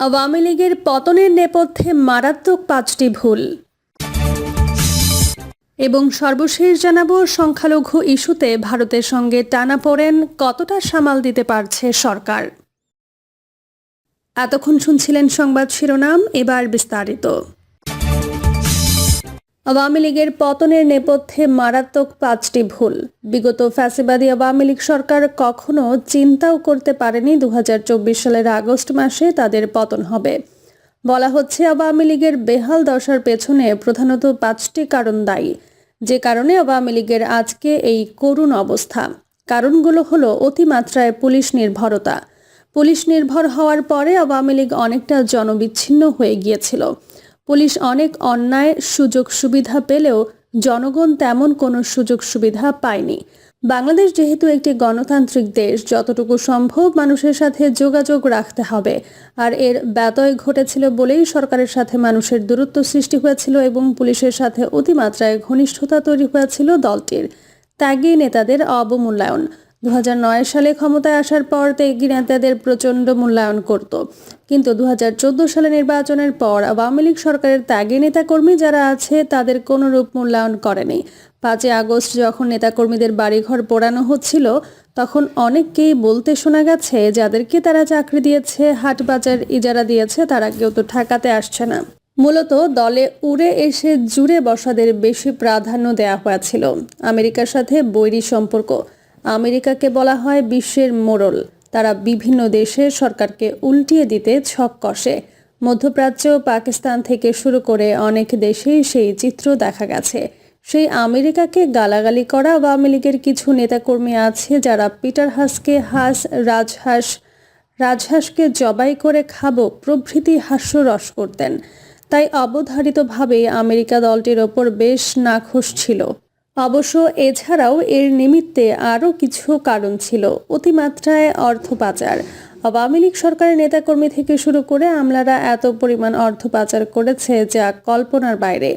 আওয়ামী লীগের পতনের নেপথ্যে মারাত্মক পাঁচটি ভুল। এবং সর্বশেষ জানাব, সংখ্যালঘু ইস্যুতে ভারতের সঙ্গে টানা পড়েন কতটা সামাল দিতে পারছে সরকার। এতক্ষণ শুনছিলেন সংবাদ শিরোনাম, এবার বিস্তারিত। আওয়ামী লীগের পতনের নেপথ্যে মারাত্মক পাঁচটি ভুল। বিগত ফ্যাসিবাদী আওয়ামী লীগ সরকার কখনো চিন্তাও করতে পারেনি দু হাজার চব্বিশ সালের আগস্ট মাসে তাদের পতন হবে। বলা হচ্ছে আওয়ামী লীগের বেহাল দশার পেছনে প্রধানত পাঁচটি কারণ দায়ী। যে কারণে আওয়ামী লীগের আজকে এই করুণ অবস্থা। কারণগুলো হলো অতিমাত্রায় পুলিশ নির্ভরতা। পুলিশ নির্ভর হওয়ার পরে আওয়ামী লীগ অনেকটা জনবিচ্ছিন্ন হয়ে গিয়েছিল। পুলিশ অনেক অন্যায় সুযোগ সুবিধা পেলেও জনগণ তেমন কোনো সুযোগ সুবিধা পায়নি। বাংলাদেশ যেহেতু একটি গণতান্ত্রিক দেশ, যতটুকু সম্ভব মানুষের সাথে যোগাযোগ রাখতে হবে। আর এর ব্যতয় ঘটেছিল বলেই সরকারের সাথে মানুষের দূরত্ব সৃষ্টি হয়েছিল এবং পুলিশের সাথে অতিমাত্রায় ঘনিষ্ঠতা তৈরি হয়েছিল দলটির। ত্যাগী নেতাদের অবমূল্যায়ন। দু হাজার নয় সালে ক্ষমতায় আসার পর ত্যাগী নেতাদের প্রচণ্ড মূল্যায়ন করত। কিন্তু দু সালে নির্বাচনের পর আওয়ামী লীগ সরকারের ত্যাগী নেতাকর্মী যারা আছে, তাদের কোনো রূপ মূল্যায়ন করেনি। পাঁচই আগস্ট যখন নেতাকর্মীদের বাড়িঘর পোড়ানো হচ্ছিল, তখন অনেককেই বলতে শোনা গেছে, যাদেরকে তারা চাকরি দিয়েছে, হাট বাজার ইজারা দিয়েছে, তারা কেউ তো ঠেকাতে আসছে না। মূলত দলে উড়ে এসে জুড়ে বসাদের বেশি প্রাধান্য দেওয়া হয়েছিল। আমেরিকার সাথে বৈরী সম্পর্ক। আমেরিকাকে বলা হয় বিশ্বের মোড়ল। তারা বিভিন্ন দেশের সরকারকে উল্টিয়ে দিতে ছক কষে। মধ্যপ্রাচ্য পাকিস্তান থেকে শুরু করে অনেক দেশেই সেই চিত্র দেখা গেছে। সেই আমেরিকাকে গালাগালি করা আওয়ামী লীগের কিছু নেতাকর্মী আছে যারা পিটার হাসকে হাস, রাজহাঁস, রাজহাঁসকে জবাই করে খাব, প্রভৃতি হাস্যরস করতেন। তাই অবধারিতভাবে আমেরিকা দলটির ওপর বেশ নাখোশ ছিল। অবশ্য এছাড়াও এর নিমিত্তে আরও কিছু কারণ ছিল। অতিমাত্রায় অর্থ পাচার। আওয়ামী লীগ সরকারের নেতাকর্মী থেকে শুরু করে আমলারা এত পরিমাণ অর্থ পাচার করেছে যা কল্পনার বাইরে।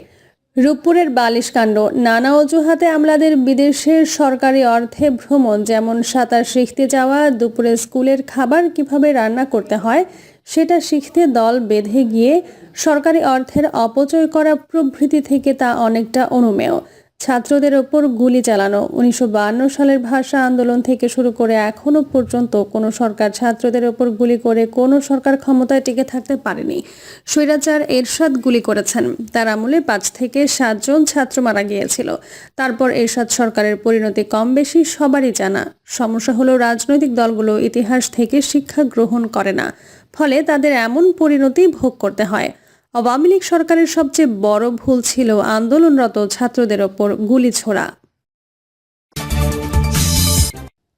রূপপুরের বালিশকাণ্ড নানা অজুহাতে আমলাদের বিদেশের সরকারি অর্থে ভ্রমণ, যেমন সাঁতার শিখতে যাওয়া, দুপুরে স্কুলের খাবার কীভাবে রান্না করতে হয়, সেটা শিখতে দল বেঁধে গিয়ে সরকারি অর্থের অপচয় করা প্রভৃতি থেকে তা অনেকটা অনুমেয়। ছাত্রদের ওপর গুলি চালানো। উনিশশো সালের ভাষা আন্দোলন থেকে শুরু করে এখনও পর্যন্ত কোনো সরকার ছাত্রদের ওপর গুলি করে কোনো সরকার ক্ষমতায় টিকে থাকতে পারেনি। স্বৈরাচার এরশাদ গুলি করেছেন। তার আমলে পাঁচ থেকে সাতজন ছাত্র মারা গিয়েছিল। তারপর এরশাদ সরকারের পরিণতি কম বেশি সবারই জানা। সমস্যা হলো রাজনৈতিক দলগুলো ইতিহাস থেকে শিক্ষা গ্রহণ করে না। ফলে তাদের এমন পরিণতি ভোগ করতে হয়। আওয়ামী লীগ সরকারের সবচেয়ে বড় ভুল ছিল আন্দোলনরত ছাত্রদের ওপর গুলি ছোড়া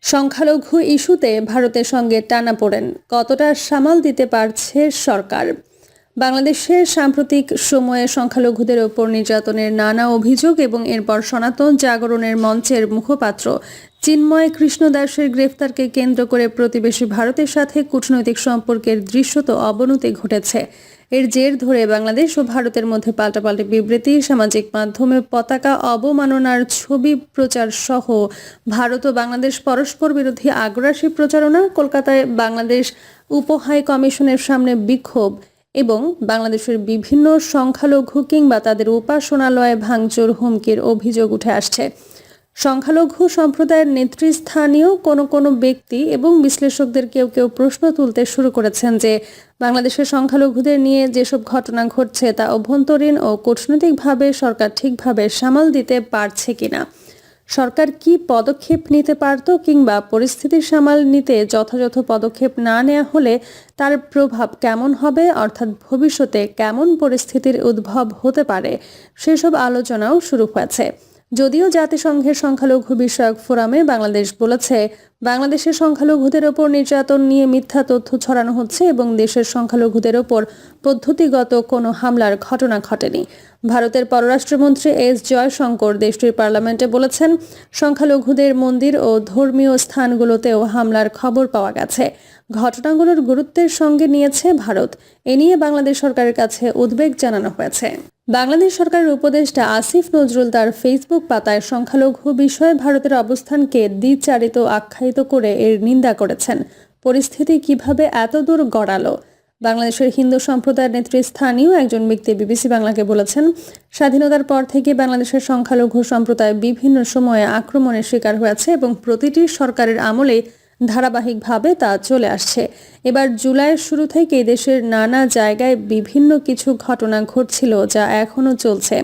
সংখ্যালঘু ইস্যুতে ভারতের সঙ্গে টানা পড়েন। কতটা সামাল দিতে পারছে সরকার? বাংলাদেশের সাম্প্রতিক সময়ে সংখ্যালঘুদের ওপর নির্যাতনের নানা অভিযোগ এবং এরপর সনাতন জাগরণের মঞ্চের মুখপাত্র চিন্ময় কৃষ্ণদাসের গ্রেফতারকে কেন্দ্র করে প্রতিবেশী ভারতের সাথে কূটনৈতিক সম্পর্কের দৃশ্যত অবনতি ঘটেছে। এর জের ধরে বাংলাদেশ ও ভারতের মধ্যে পাল্টাপাল্টি বিবৃতি, সামাজিক মাধ্যমে পতাকা অবমাননার ছবি প্রচার সহ। ভারত ও বাংলাদেশ পরস্পর বিরোধী আগ্রাসী প্রচারণা কলকাতায় বাংলাদেশ উপহাই কমিশনের সামনে বিক্ষোভ এবং বাংলাদেশের বিভিন্ন সংখ্যালঘু কিংবা তাদের উপাসনালয়ে ভাঙচুর হুমকির অভিযোগ উঠে আসছে। সংখ্যালঘু সম্প্রদায়ের নেতৃস্থানীয় কোনো কোনো ব্যক্তি এবং বিশ্লেষকদের কেউ কেউ প্রশ্ন তুলতে শুরু করেছেন যে বাংলাদেশের সংখ্যালঘুদের নিয়ে যেসব ঘটনা ঘটছে তা অভ্যন্তরীণ ও কূটনৈতিকভাবে সরকার ঠিকভাবে সামাল দিতে পারছে কিনা? সরকার কি পদক্ষেপ নিতে পারত কিংবা পরিস্থিতির সামাল নিতে যথাযথ পদক্ষেপ না নেওয়া হলে তার প্রভাব কেমন হবে, অর্থাৎ ভবিষ্যতে কেমন পরিস্থিতির উদ্ভব হতে পারে, সেসব আলোচনাও শুরু হয়েছে। যদিও জাতিসংঘের সংখ্যালঘু বিষয়ক ফোরামে বাংলাদেশ বলেছে, বাংলাদেশের সংখ্যালঘুদের ওপর নির্যাতন নিয়ে মিথ্যা তথ্য ছড়ানো হচ্ছে এবং দেশের সংখ্যালঘুদের ওপর পদ্ধতিগত কোনো হামলার ঘটনা ঘটেনি। ভারতের পররাষ্ট্রমন্ত্রী এস জয়শঙ্কর দেশটির পার্লামেন্টে বলেছেন, সংখ্যালঘুদের মন্দির ও ধর্মীয় স্থানগুলোতেও হামলার খবর পাওয়া গেছে। ঘটনাগুলোর গুরুত্বের সঙ্গে নিয়েছে ভারত। এ নিয়ে বাংলাদেশ সরকারের কাছে উদ্বেগ জানানো হয়েছে। বাংলাদেশ সরকারের উপদেষ্টা আসিফ নজরুল তার ফেসবুক পাতায় সংখ্যালঘু বিষয়ে ভারতের অবস্থানকে দ্বিচারিত আখ্যায়িত করে এর নিন্দা করেছেন। পরিস্থিতি কীভাবে এতদূর গড়ালো? বাংলাদেশের হিন্দু সম্প্রদায়ের নেতৃস্থানীয় একজন ব্যক্তি বিবিসি বাংলাকে বলেছেন, স্বাধীনতার পর থেকে বাংলাদেশের সংখ্যালঘু সম্প্রদায় বিভিন্ন সময়ে আক্রমণের শিকার হয়েছে এবং প্রতিটি সরকারের আমলে ধারাবাহিকভাবে তা চলে আসছে। এবার জুলাইয়ের শুরু থেকেই দেশের নানা জায়গায় বিভিন্ন কিছু ঘটনা ঘটছিল যা এখনও চলছে।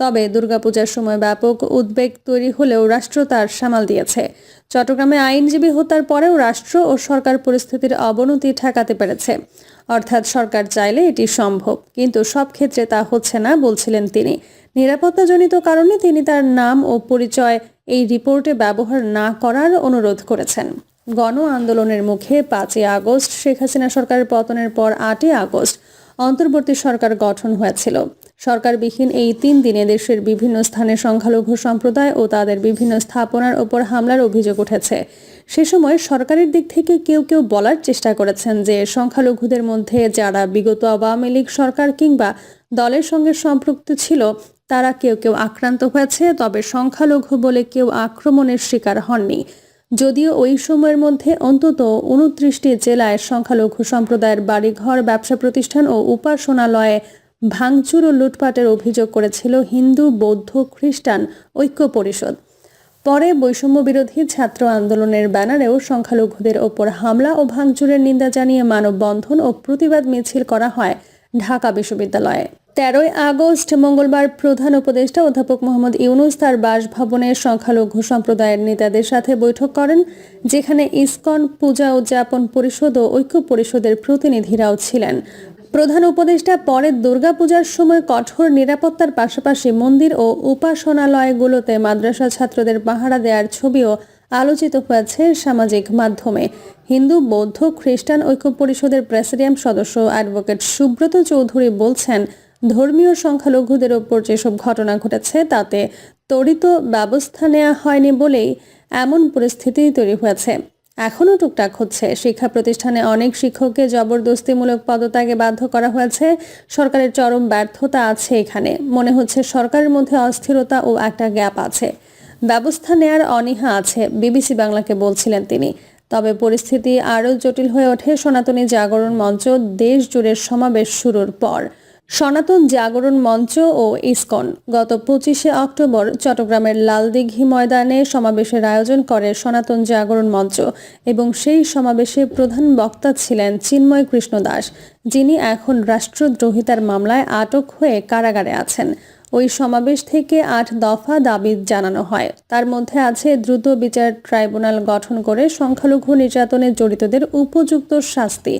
তবে দুর্গাপূজার সময় ব্যাপক উদ্বেগ তৈরি হলেও রাষ্ট্র তার সামাল দিয়েছে। চট্টগ্রামে আইনজীবী হত্যার পরেও রাষ্ট্র ও সরকার পরিস্থিতির অবনতি ঠেকাতে পেরেছে। অর্থাৎ সরকার চাইলে এটি সম্ভব, কিন্তু সব ক্ষেত্রে তা হচ্ছে না বলছিলেন তিনি। নিরাপত্তাজনিত কারণে তিনি তার নাম ও পরিচয় এই রিপোর্টে ব্যবহার না করার অনুরোধ করেছেন। গণ আন্দোলনের মুখে পাঁচই আগস্ট শেখ হাসিনা সরকারের পতনের পর আটই আগস্ট অন্তর্বর্তী সরকার গঠন হয়েছিল। সরকারবিহীন এই তিন দিনে দেশের বিভিন্ন স্থানে সংখ্যালঘু সম্প্রদায় ও তাদের বিভিন্ন স্থাপনার ওপর হামলার অভিযোগ উঠেছে। সে সময় সরকারের দিক থেকে কেউ কেউ বলার চেষ্টা করেছেন যে সংখ্যালঘুদের মধ্যে যারা বিগত আওয়ামী লীগ সরকার কিংবা দলের সঙ্গে সম্পৃক্ত ছিল, তারা কেউ কেউ আক্রান্ত হয়েছে, তবে সংখ্যালঘু বলে কেউ আক্রমণের শিকার হননি। যদিও ওই সময়ের মধ্যে অন্তত উনত্রিশটি জেলায় সংখ্যালঘু সম্প্রদায়ের বাড়িঘর, ব্যবসা প্রতিষ্ঠান ও উপাসনালয়ে ভাঙচুর ও লুটপাটের অভিযোগ করেছিল হিন্দু, বৌদ্ধ, খ্রিস্টান ঐক্য পরিষদ। পরে বৈষম্য বিরোধী ছাত্র আন্দোলনের ব্যানারেও সংখ্যালঘুদের ওপর হামলা ও ভাঙচুরের নিন্দা জানিয়ে মানববন্ধন ও প্রতিবাদ মিছিল করা হয়। ঢাকা বিশ্ববিদ্যালয়ে। তেরোই আগস্ট মঙ্গলবার প্রধান উপদেষ্টা অধ্যাপক মোহাম্মদ ইউনুস তার বাসভবনে সংখ্যালঘু সম্প্রদায়ের নেতাদের সাথে বৈঠক করেন, যেখানে ইসকন পূজা উদযাপন পরিষদ ও ঐক্য পরিষদের প্রতিনিধিরাও ছিলেন। প্রধান উপদেষ্টা পরে দুর্গাপূজার সময় কঠোর নিরাপত্তার পাশাপাশি মন্দির ও উপাসনালয়গুলোতে মাদ্রাসা ছাত্রদের পাহারা দেওয়ার ছবিও আলোচিত হয়েছে সামাজিক মাধ্যমে। হিন্দু, বৌদ্ধ, খ্রিস্টান ঐক্য পরিষদের প্রেসিডিয়াম সদস্য অ্যাডভোকেট সুব্রত চৌধুরী বলছেন, ধর্মীয় সংখ্যালঘুদের ওপর যেসব ঘটনা ঘটেছে, তাতে ত্বরিত ব্যবস্থা নেওয়া হয়নি বলেই এমন পরিস্থিতি তৈরি হয়েছে। এখনও টুকটাক হচ্ছে। শিক্ষা প্রতিষ্ঠানে অনেক শিক্ষককে জবরদস্তিমূলক পদত্যাগে বাধ্য করা হয়েছে। সরকারের চরম ব্যর্থতা আছে এখানে। মনে হচ্ছে সরকারের মধ্যে অস্থিরতা ও একটা গ্যাপ আছে। ব্যবস্থা নেয়ার অনীহা আছে, বিবিসি বাংলাকে বলছিলেন তিনি। তবে পরিস্থিতি আরও জটিল হয়ে ওঠে সনাতনী জাগরণ মঞ্চ দেশ জুড়ে সমাবেশ শুরুর পর। সনাতন জাগরণ মঞ্চ ও ইসকন গত পঁচিশে অক্টোবর চট্টগ্রামের লালদিঘি ময়দানে সমাবেশের আয়োজন করে সনাতন জাগরণ মঞ্চ এবং সেই সমাবেশে প্রধান বক্তা ছিলেন চিন্ময় কৃষ্ণ দাস যিনি এখন রাষ্ট্রদ্রোহিতার মামলায় আটক হয়ে কারাগারে আছেন। ওই সমাবেশ থেকে আট দফা দাবি জানানো হয়। তার মধ্যে আছে দ্রুত বিচার ট্রাইব্যুনাল গঠন করে সংখ্যালঘু নির্যাতনে জড়িতদের উপযুক্ত শাস্তি,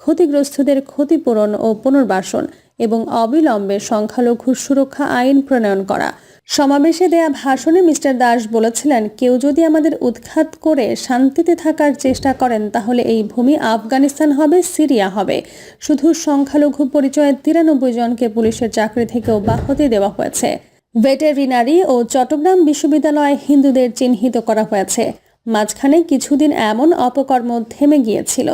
ক্ষতিগ্রস্তদের ক্ষতিপূরণ ও পুনর্বাসন এবং অবিলম্বে সংখ্যালঘু সুরক্ষা আইন প্রণয়ন করা। সমাবেশে দেয়া ভাষণে মিস্টার দাস বলেছিলেন, কেউ যদি আমাদের উৎখাত করে শান্তিতে থাকার চেষ্টা করেন, তাহলে এই ভূমি আফগানিস্তান হবে, সিরিয়া হবে। শুধু সংখ্যালঘু পরিচয়ে তিরানব্বই জনকে পুলিশের চাকরি থেকে অব্যাহতি দেওয়া হয়েছে। ভেটেরিনারি ও চট্টগ্রাম বিশ্ববিদ্যালয়ে হিন্দুদের চিহ্নিত করা হয়েছে। মাঝখানে কিছুদিন এমন অপকর্ম থেমে গিয়েছিল।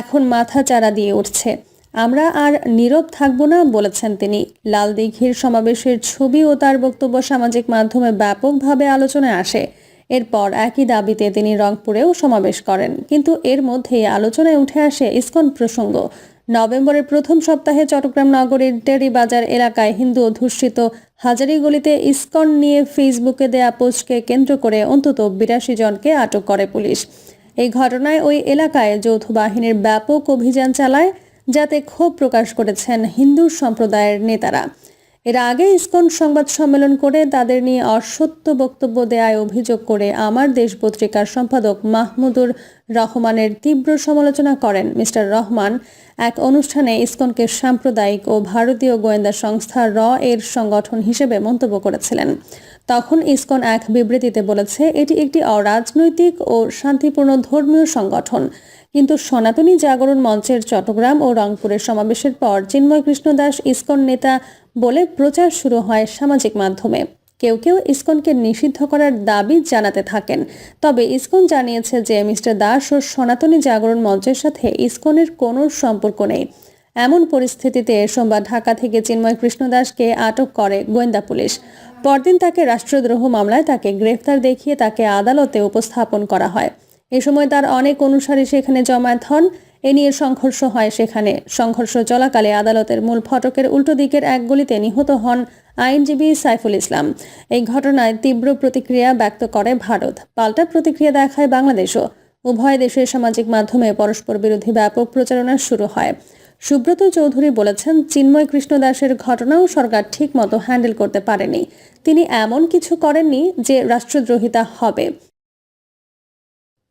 এখন মাথা চারা দিয়ে উঠছে। আমরা আর নীরব থাকব না বলেছেন তিনি। লাল দিঘির সমাবেশের ছবি ও তার বক্তব্য সামাজিক মাধ্যমে ব্যাপকভাবে আলোচনায় আসে। এরপর একই দাবিতে তিনি রংপুরেও সমাবেশ করেন। কিন্তু এর মধ্যেই আলোচনায় উঠে আসে ইসকন প্রসঙ্গ। নভেম্বরের প্রথম সপ্তাহে চট্টগ্রাম নগরীর টেরি বাজার এলাকায় হিন্দু অধ্যুষিত হাজারিগলিতে ইসকন নিয়ে ফেসবুকে দেয়া পোস্টকে কেন্দ্র করে অন্তত বিরাশি জনকে আটক করে পুলিশ। এই ঘটনায় ওই এলাকায় যৌথ বাহিনীর ব্যাপক অভিযান চালায় যাতে ক্ষোভ প্রকাশ করেছেন হিন্দু সম্প্রদায়ের নেতারা। এর আগে ইসকন সংবাদ সম্মেলন করে তাদের নিয়ে অসত্য বক্তব্য দেয়ায় অভিযোগ করে আমার দেশ পত্রিকার সম্পাদক মাহমুদুর রহমানের তীব্র সমালোচনা করেন মিস্টার রহমান। এক অনুষ্ঠানে ইসকনকে সাম্প্রদায়িক ও ভারতীয় গোয়েন্দা সংস্থা র এর সংগঠন হিসেবে মন্তব্য করেছিলেন। তখন ইসকন এক বিবৃতিতে বলেছে, এটি একটি অরাজনৈতিক ও শান্তিপূর্ণ ধর্মীয় সংগঠন। কিন্তু সনাতনী জাগরণ মঞ্চের চট্টগ্রাম ও রংপুরের সমাবেশের পর চিন্ময় কৃষ্ণ দাস ইসকন নেতা বলে প্রচার শুরু হয় সামাজিক মাধ্যমে। কেউ কেউ ইসকনকে নিষিদ্ধ করার দাবি জানাতে থাকেন। তবে ইসকন জানিয়েছে যে মিস্টার দাস ও সনাতনী জাগরণ মঞ্চের সাথে ইসকনের কোনো সম্পর্ক নেই। এমন পরিস্থিতিতে সোমবার ঢাকা থেকে চিন্ময় কৃষ্ণ দাসকে আটক করে গোয়েন্দা পুলিশ। পরদিন তাকে রাষ্ট্রদ্রোহ মামলায় তাকে গ্রেফতার দেখিয়ে তাকে আদালতে উপস্থাপন করা হয়। এ সময় তার অনেক অনুসারী সেখানে জমায়েত হন। এ নিয়ে সংঘর্ষ হয় সেখানে। সংঘর্ষ চলাকালে আদালতের মূল ফটকের উল্টো দিকের এক গলিতে নিহত হন আইনজীবী সাইফুল ইসলাম। এই ঘটনায় তীব্র প্রতিক্রিয়া ব্যক্ত করে ভারত। পাল্টা প্রতিক্রিয়া দেখায় বাংলাদেশও। উভয় দেশের সামাজিক মাধ্যমে পরস্পর বিরোধী ব্যাপক প্রচারণা শুরু হয়। সুব্রত চৌধুরী বলেছেন, চিন্ময় কৃষ্ণ দাসের ঘটনাও সরকার ঠিক মতো হ্যান্ডেল করতে পারেনি। তিনি এমন কিছু করেননি যে রাষ্ট্রদ্রোহিতা হবে।